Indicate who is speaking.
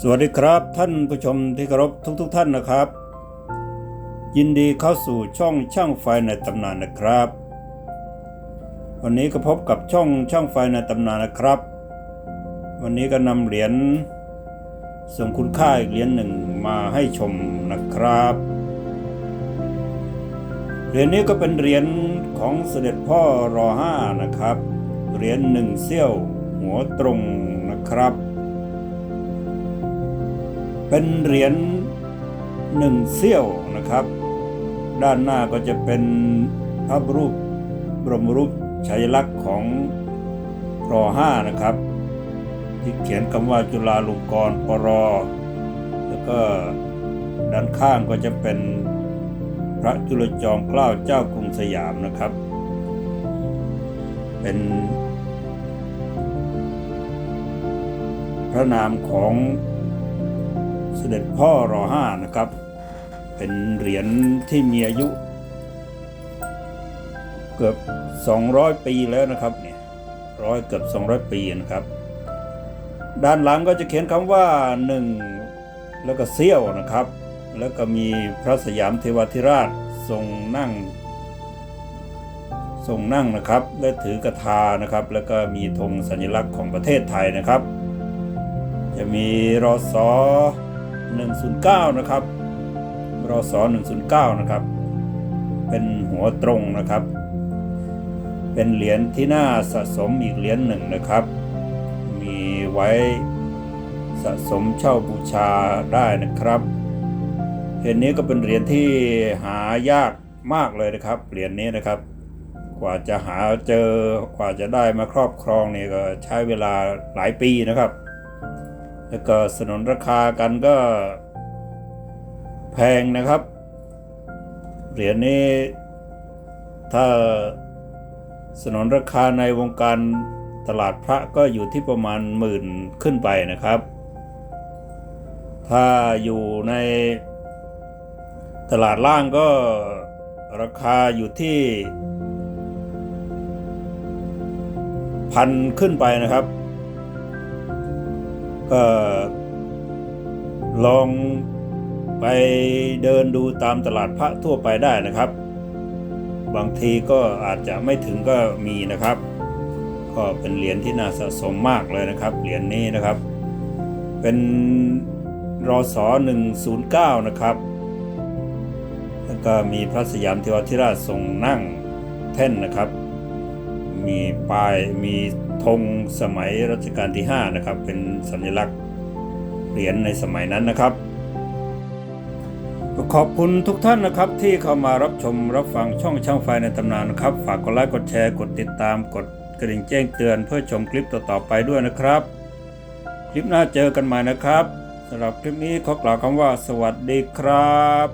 Speaker 1: สวัสดีครับท่านผู้ชมที่เคารพทุกๆทท่านนะครับ ยินดีเข้าสู่ช่องช่างไฟในตำนานนะครับ วันนี้ก็พบกับช่องช่างไฟในตำนานนะครับ วันนี้ก็นำเหรียญทรงคุณค่าอีกเหรียญหนึ่งมาให้ชมนะครับ เหรียญนี้ก็เป็นเหรียญของเสด็จพ่อรอห้านะครับ เหรียญหนึ่งเซี่ยวหัวตรงนะครับ เป็นเหรียญหนึ่งเซี่ยวนะครับ ด้านหน้าก็จะเป็นพระรูปบรมรูปชัยลักษณ์ของรอห้านะครับ ที่เขียนคำว่าจุฬาลงกรณ์ปรแล้วก็ด้านข้างก็จะเป็นพระจุลจอมเกล้าเจ้ากรุงสยามนะครับ เป็น พระนามของ สด็จพ่อรอห้านะครับ เป็นเหรียญที่มีอายุ เกือบ 200 ปีแล้วนะครับเนี่ยร้อยเกือบ 200 ปีนะครับ ด้านหลังก็จะเขียนคำว่า 1 แล้วก็เซี่ยวนะครับ แล้วก็มีพระสยามเทวทิราชทรงนั่งทรงนั่งนะครับและถือกระทานะครับ แล้วก็มีธงสัญลักษณ์ของประเทศไทยนะครับ จะมีรอสอ 109 นะครับรอสอ109 นะครับ เป็นหัวตรงนะครับ เป็นเหรียญที่น่าสะสมอีกเหรียญหนึ่งนะครับ มีไว้สะสมเช่าบูชาได้นะครับ เหรียญนี้ก็เป็นเหรียญที่หายากมากเลยนะครับ เหรียญนี้นะครับ กว่าจะหาเจอกว่าจะได้มาครอบครองนี่ก็ใช้เวลาหลายปีนะครับ แล้วก็สนนราคากันก็แพงนะครับ เหรียญนี้ถ้าสนนราคาในวงการตลาดพระก็อยู่ที่ประมาณหมื่นขึ้นไปนะครับ ถ้าอยู่ในตลาดล่างก็ราคาอยู่ที่พันขึ้นไปนะครับ ก็ลองไปเดินดูตามตลาดพระทั่วไปได้นะครับ บางทีก็อาจจะไม่ถึงก็มีนะครับ ก็เป็นเหรียญที่น่าสะสมมากเลยนะครับ เหรียญนี้นะครับ เป็นรอสอ109 นะครับ แล้วก็มีพระสยามเทวทิราชทรงนั่งแท่นนะครับ มีป้ายมี ธงสมัยรัชกาลที่ 5 นะครับ เป็นสัญลักษณ์เหรียญในสมัยนั้นนะครับ ขอบคุณทุกท่านนะครับที่เข้ามารับชมรับฟังช่องช่างไฟในตำนานนะครับ ฝากกดไลค์กดแชร์กดติดตามกดกระดิ่งแจ้งเตือนเพื่อชมคลิปต่อๆไปด้วยนะครับ คลิปหน้าเจอกันใหม่นะครับสำหรับคลิปนี้ขอกล่าวคำว่าสวัสดีครับ